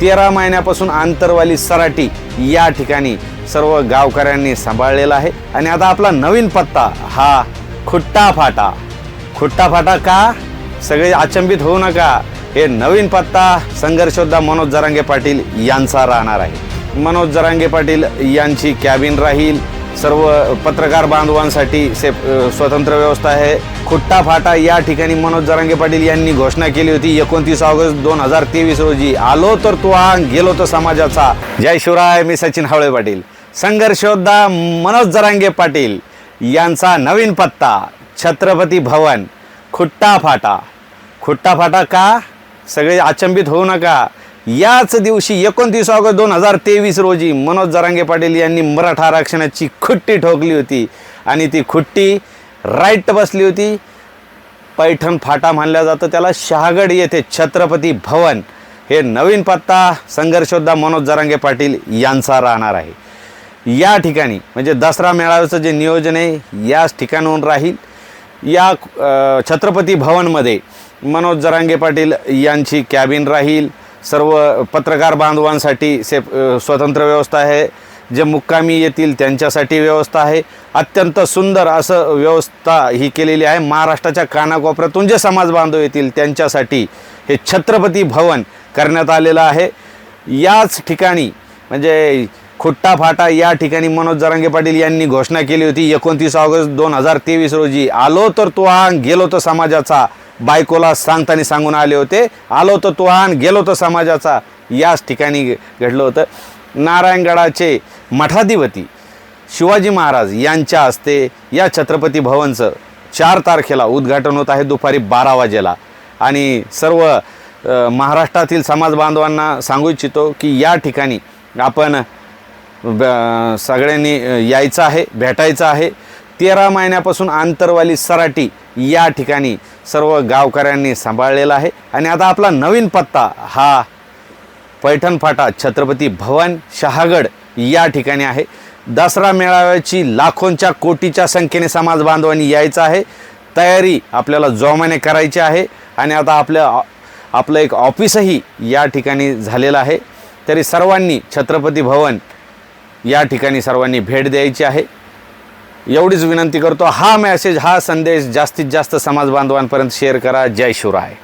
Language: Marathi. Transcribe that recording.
तेरा महिन्यापासून आंतरवाली सराटी या ठिकाणी सर्व गावकऱ्यांनी सांभाळलेला आहे. आणि आता आपला नवीन पत्ता हा खुट्टा फाटा खुट्टा फाटा का? सगळे अचंबित होऊ नका. हे नवीन पत्ता संघर्षोद्धा मनोज जरांगे पाटील यांचा राहणार आहे. मनोज जरांगे पाटील यांची कॅबिन राहील. सर्व पत्रकार बांधवांसाठी से स्वतंत्र व्यवस्था आहे. खुट्टा फाटा या ठिकाणी मनोज जरांगे पाटील यांनी घोषणा केली होती. एकोणतीस ऑगस्ट दोन हजार तेवीस रोजी आलो तर तू आ गेलो तर समाजाचा. जय शिवराय मी सचिन हावळे पाटील. संघर्षोद्धा मनोज जरांगे पाटील यांचा नवीन पत्ता छत्रपती भवन खुट्टा फाटा खुट्टा फाटा का? सगळे अचंबित होऊ नका. याच दिवशी एकोणतीस ऑगस्ट दोन हजार तेवीस रोजी मनोज जरांगे पाटील यांनी मराठा आरक्षणाची खुट्टी ठोकली होती. आणि ती खुट्टी राईट बसली होती. पैठण फाटा मानला जातो. त्याला शहागड येथे छत्रपती भवन हे नवीन पत्ता संघर्षोद्धा मनोज जरांगे पाटील यांचा राहणार आहे. या ठिकाणी म्हणजे दसरा मेळाव्याचं जे नियोजन आहे याच ठिकाणाहून राहील. या छत्रपती भवनमध्ये मनोज जरांगे पाटील यांची कॅबिन राहील. सर्व पत्रकार बांधवांसाठी से स्वतंत्र व्यवस्था आहे. जे मुक्कामी येतील त्यांच्यासाठी व्यवस्था आहे. अत्यंत सुंदर असं व्यवस्था ही केलेली आहे. महाराष्ट्राच्या कानाकोपऱ्यातून जे समाज बांधव येतील त्यांच्यासाठी हे छत्रपती भवन करण्यात आलेलं आहे. याच ठिकाणी म्हणजे खुट्टा फाटा या ठिकाणी मनोज जरांगे पाटील यांनी घोषणा केली होती. एकोणतीस ऑगस्ट दोन हजार तेवीस रोजी आलो तर तो हा गेलो तर समाजाचा बायकोला सांगताना सांगून आले होते. आलो तर तो आण गेलो तर समाजाचा. याच ठिकाणी घडलं होतं. नारायणगडाचे मठाधिपती शिवाजी महाराज यांच्या हस्ते या छत्रपती भवनचं चार तारखेला उद्घाटन होत आहे दुपारी बारा वाजेला. आणि सर्व महाराष्ट्रातील समाज बांधवांना सांगू इच्छितो की या ठिकाणी आपण ब- सगळ्यांनी यायचं आहे भेटायचं आहे. तेरा महिन्यापासून आंतरवाली सराटी या ठिकाणी सर्व गावकऱ्यांनी सांभाळलेला आहे. आणि आता आपला नवीन पत्ता हा पैठण फाटा छत्रपती भवन शहागड या ठिकाणी आहे. दसरा मेळाव्याची लाखोंच्या कोटीच्या संख्येने समाज बांधवांनी यायचं आहे. तयारी आपल्याला जोमाने करायची आहे. आणि आता आपलं आपलं एक ऑफिसही या ठिकाणी झालेलं आहे. तरी सर्वांनी छत्रपती भवन या ठिकाणी सर्वांनी भेट द्यायची आहे. एवढीच विनंती करतो हा मॅसेज हा संदेश जास्तीत जास्त समाज बांधवांपर्यंत शेअर करा. जय शिवराय.